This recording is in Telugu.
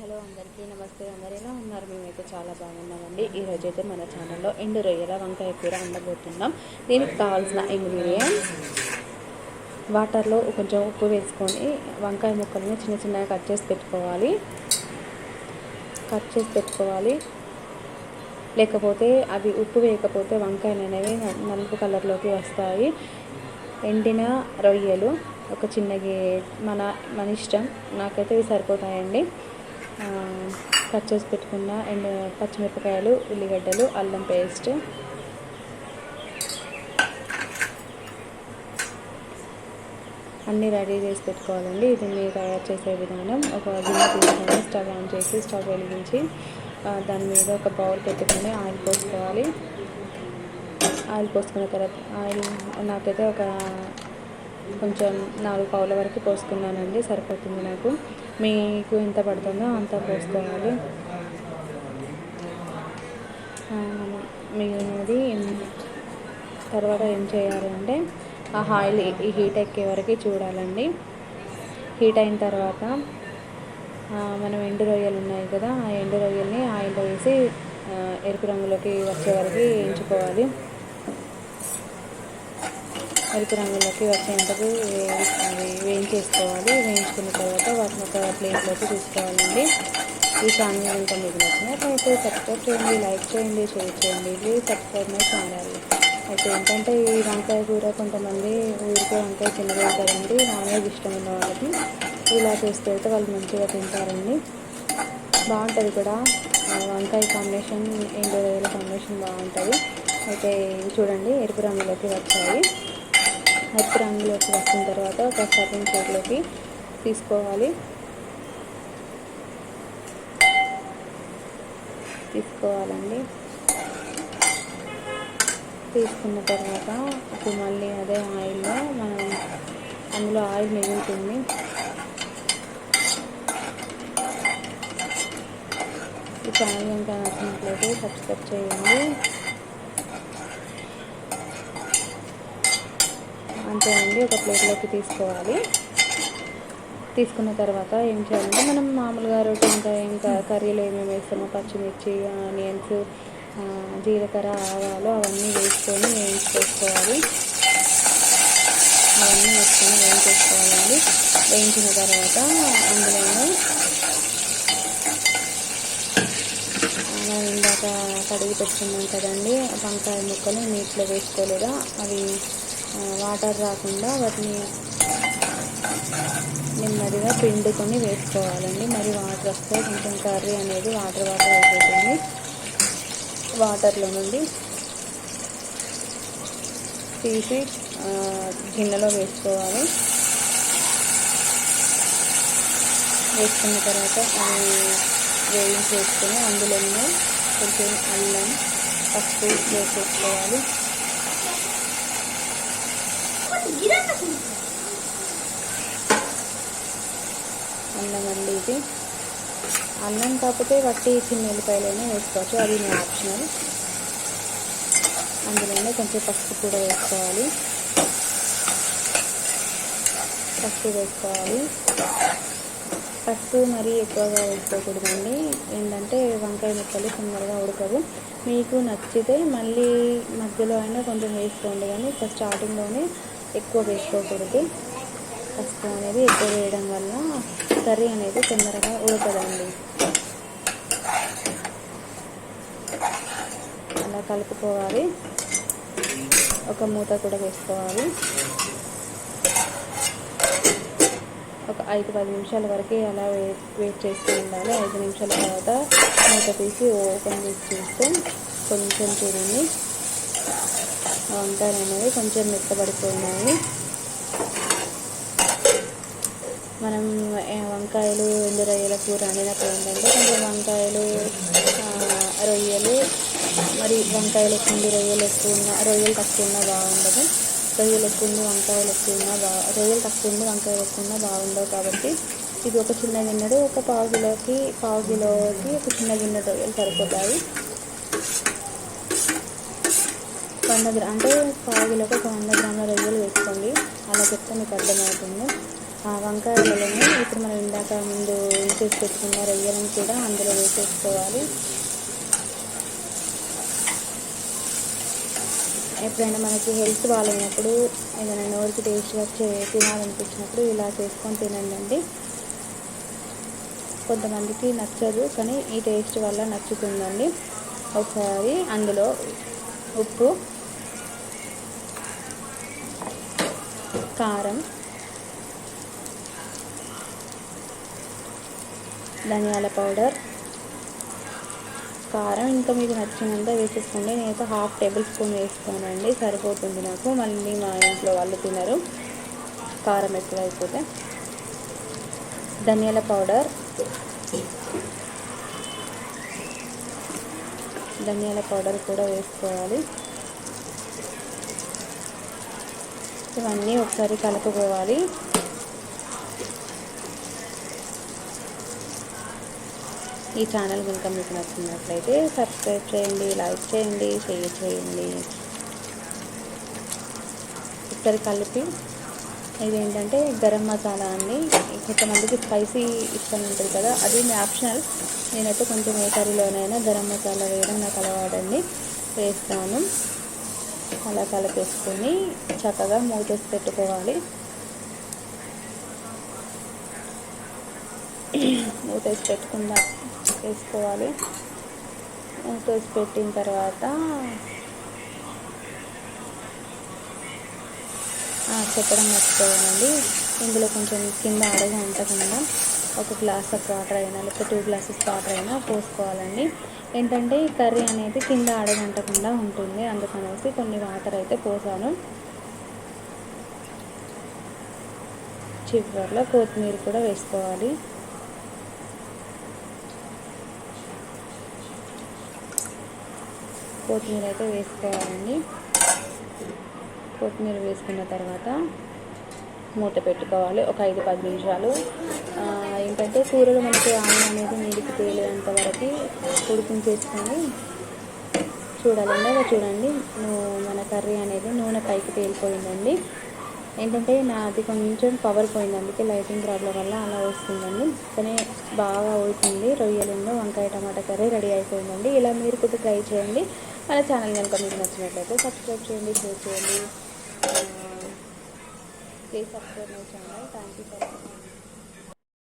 హలో అందరికీ నమస్తే. అందరు ఎలా ఉన్నారు? మేమైతే చాలా బాగున్నామండి. ఈరోజు అయితే మన ఛానల్లో ఎండు రొయ్యల వంకాయ కూర వండబోతున్నాం. దీనికి కావాల్సిన ఇంగ్రీడియంట్స్ వాటర్లో కొంచెం ఉప్పు వేసుకొని వంకాయ ముక్కలను చిన్న చిన్నగా కట్ చేసి పెట్టుకోవాలి. కట్ చేసి పెట్టుకోవాలి. లేకపోతే అవి ఉప్పు వేయకపోతే వంకాయలు అనేవి నలుపు కలర్లోకి వస్తాయి. ఎండిన రొయ్యలు ఒక చిన్నగి మన మన ఇష్టం. నాకైతే ఇవి సరిపోతాయండి. కట్ చేసి పెట్టుకున్న ఎండు పచ్చిమిరపకాయలు ఉల్లిగడ్డలు అల్లం పేస్ట్. అన్నీ రెడీ చేసి పెట్టుకోవాలండి. ఇది మీరు తయారు చేసే విధానం. ఒక గిన్నె తీసుకొని స్టవ్ ఆన్ చేసి స్టవ్ వెలిగించి దాని మీద ఒక బౌల్ పెట్టుకొని ఆయిల్ పోసుకోవాలి. ఆయిల్ పోసుకున్న తర్వాత ఆయిల్ నాకైతే ఒక కొంచెం నాలుగు పావుల వరకు పోసుకున్నానండి సరిపోతుంది నాకు. మీకు ఎంత పడుతుందో అంత పోసుకోవాలి. మిగిలినది తర్వాత ఏం చేయాలి అంటే ఆ ఆయిల్ ఈ హీట్ ఎక్కే వరకు చూడాలండి. హీట్ అయిన తర్వాత మనం ఎండు రొయ్యలు ఉన్నాయి కదా ఆ ఎండు రొయ్యల్ని ఆయిల్లో వేసి ఎరుపు రంగులోకి వచ్చే వరకు వేయించుకోవాలి. ఎరుపు రంగులోకి వచ్చేంతకు అవి వేయించేసుకోవాలి. వేయించుకున్న తర్వాత వాటిని ఒక ప్లేట్లోకి తీసుకోవాలండి. ఈ ఛానల్ ఇంత మీకు నచ్చినట్లయితే సబ్స్క్రైబ్ చేయండి లైక్ చేయండి షేర్ చేయండి. Please subscribe my channel. అయితే ఏంటంటే ఈ వంకాయ కూర కొంతమంది ఊరికే వంకాయ తినగలుగుతారండి కదండి. నాన్ వెజ్ ఇష్టం ఉన్న వాళ్ళకి ఇలా చేస్తే అయితే వాళ్ళు మంచిగా తింటారండి. బాగుంటుంది కూడా. వంకాయ కాంబినేషన్ ఎండు రొయ్యల కాంబినేషన్ బాగుంటుంది. అయితే చూడండి ఎరుపు రంగులోకి వచ్చాయి. ఎరుపు రంగులోకి వచ్చిన తర్వాత ఒక సర్వింగ్ ప్లేట్లోకి తీసుకోవాలి. తీసుకోవాలండి. తీసుకున్న తర్వాత ఇప్పుడు మళ్ళీ అదే ఆయిల్లో మనం అందులో ఆయిల్ మిగులుతుంది ఈ ఛానల్ ఇంకా నచ్చినట్లయితే సబ్స్క్రైబ్ చేయండి. అండి ఒక ప్లేట్లోకి తీసుకోవాలి. తీసుకున్న తర్వాత ఏం చేయాలంటే మనం మామూలుగా రొట్టె ఇంకా ఇంకా కర్రీలో ఏమేమి వేస్తామో పచ్చిమిర్చి ఆనియన్స్ జీలకర్ర ఆవాలు అవన్నీ వేసుకొని వేయించుకోవాలి. అవన్నీ వేసుకొని వేయించేసుకోవాలండి. వేయించిన తర్వాత అందులోనే మనం ఇందాక కడిగి పెట్టుకున్నాం కదండి వంకాయ ముక్కలు నీటిలో వేసుకోలేదా? అవి వాటర్ రాకుండా వాటిని నెమ్మదిగా పిండుకొని వేసుకోవాలండి. మరి వాటర్ వస్తే కొంచెం కర్రీ అనేది వాటర్ వాటర్ అయిపోతుంది. వాటర్లో నుండి తీసి గిన్నెలో వేసుకోవాలి. వేసుకున్న తర్వాత అవి వేయించేసుకొని అందులోనే కొంచెం అల్లం పసుపు వేసేసుకోవాలి. అన్నం అండి ఇది. అన్నం కాకపోతే వట్టి చిన్న ఉల్లిపాయలైనా వేసుకోవచ్చు. అది నేను ఆప్షనల్. అందులోనే కొంచెం పసుపు కూడా వేసుకోవాలి. పసుపు వేసుకోవాలి. పసుపు మరీ ఎక్కువగా వేసుకోకూడదండి. ఏంటంటే వంకాయ ముక్కలు తొందరగా ఉడకవు. మీకు నచ్చితే మళ్ళీ మధ్యలో అయినా కొంచెం వేసుకోండి. కానీ ఫస్ట్ స్టార్టింగ్లోనే ఎక్కువ వేసుకోకూడదు పసుపు అనేది ఎక్కువ వేయడం వల్ల కర్రీ అనేది తొందరగా ఉడకదండి. అలా కలుపుకోవాలి. ఒక మూత కూడా వేసుకోవాలి. ఒక ఐదు పది నిమిషాల వరకు అలా వెయిట్ వెయిట్ చేస్తూ ఉండాలి. ఐదు నిమిషాల తర్వాత మూత తీసి ఓపెన్ చేసి చూస్తే కొంచెం చూడండి. వంకాయలు అనేవి కొంచెం మెత్తబడిపోయినాయి. మనం వంకాయలు ఎండు రొయ్యల కూర వండినప్పుడు ఏంటంటే కొంచెం వంకాయలు రొయ్యలు మరి వంకాయలు ఎక్కువ రొయ్యలు ఎక్కువ ఉన్న రొయ్యలు తక్కువ ఉన్నా బాగుండదు. రొయ్యలు ఎక్కువ ఉంది వంకాయలు ఎక్కువ ఉన్నా బాగా రొయ్యలు తక్కువ ఉంది వంకాయలు ఎక్కువ ఉన్నా బాగుండవు కాబట్టి ఇది ఒక చిన్న గిన్నెడు ఒక పావు కిలోకి పావు కిలోకి ఒక చిన్న గిన్నె రొయ్యలు సరిపోతాయి. వంద గ్రా అంటే పావులకు ఒక వంద గ్రాముల రొయ్యలు వేసుకోండి. అలా చెప్తే మీకు అర్థమవుతుంది. ఆ వంకాయలని ఇప్పుడు మనం ఇందాక ముందు చేసి పెట్టుకున్న రొయ్యలను కూడా అందులో వేసేసుకోవాలి. ఎప్పుడైనా మనకి హెల్త్ బాగాలేనప్పుడు ఏదైనా నోరుకి టేస్ట్గా తినాలనిపించినప్పుడు ఇలా చేసుకొని తినండి కొంతమందికి నచ్చదు కానీ ఈ టేస్ట్ వల్ల నచ్చుతుందండి. ఒకసారి అందులో ఉప్పు కారం ధనియాల పౌడర్ కారం ఇంకా మీకు నచ్చినంత వేసేసుకోండి. నేనైతే హాఫ్ టేబుల్ స్పూన్ వేసుకోనండి. సరిపోతుంది నాకు. మళ్ళీ మా ఇంట్లో వాళ్ళు తినరు. కారం ఎక్కువ అయిపోతే. ధనియాల పౌడర్ ధనియాల పౌడర్ కూడా వేసుకోవాలి. ఇవన్నీ ఒకసారి కలుపుకోవాలి. ఈ ఛానల్ కనుక మీకు నచ్చినట్లయితే సబ్స్క్రైబ్ చేయండి లైక్ చేయండి షేర్ చేయండి. ఒకసారి కలిపి ఇదేంటంటే గరం మసాలా అండి. కొంతమందికి స్పైసీ ఇష్టం ఉంటుంది కదా అది మీ ఆప్షనల్. నేనైతే కొంచెం ఏ కర్రీలోనైనా గరం మసాలా వేయడం నాకు అలవాటండి. వేస్తాను. అలా కలిపేసుకుని చక్కగా మూతేసి పెట్టుకోవాలి. మూతేసి పెట్టుకుందా వేసుకోవాలి. మూతేసి పెట్టిన తర్వాత చెప్పడం మర్చిపోయానండి. ఇందులో కొంచెం కింద అడగ అంటకుండా ఒక గ్లాస్ ఆఫ్ వాటర్ అయినా లేకపోతే టూ గ్లాసెస్ వాటర్ అయినా పోసుకోవాలండి. ఏంటంటే కర్రీ అనేది కింద అడగంటకుండా ఉంటుంది. అందుకనేసి కొన్ని వాటర్ అయితే పోసాను. చివరిలో కొత్తిమీర కూడా వేసుకోవాలి. కొత్తిమీర అయితే వేసుకోవాలండి. కొత్తిమీర వేసుకున్న తర్వాత మూత పెట్టుకోవాలి. ఒక ఐదు పది నిమిషాలు అంటే కూరలు మనకి ఆయిల్ అనేది నీటికి తేలేంత వరకు ఉడికించేసుకొని చూడాలండి. అలా చూడండి. మన కర్రీ అనేది నూనె పైకి తేలిపోయిందండి. ఏంటంటే నాది కొంచెం పవర్ పోయింది. అందుకే లైటింగ్ ప్రాబ్లం వల్ల అలా వస్తుందండి. కానీ బాగా అవుతుంది రొయ్యలు వంకాయ టమాటా కర్రీ రెడీ అయిపోయిందండి. ఇలా మీరు కూడా ట్రై చేయండి. మన ఛానల్ కనుక మీకు నచ్చినట్లయితే సబ్స్క్రైబ్ చేయండి షేర్ చేయండి. Please subscribe my channel. Thank you for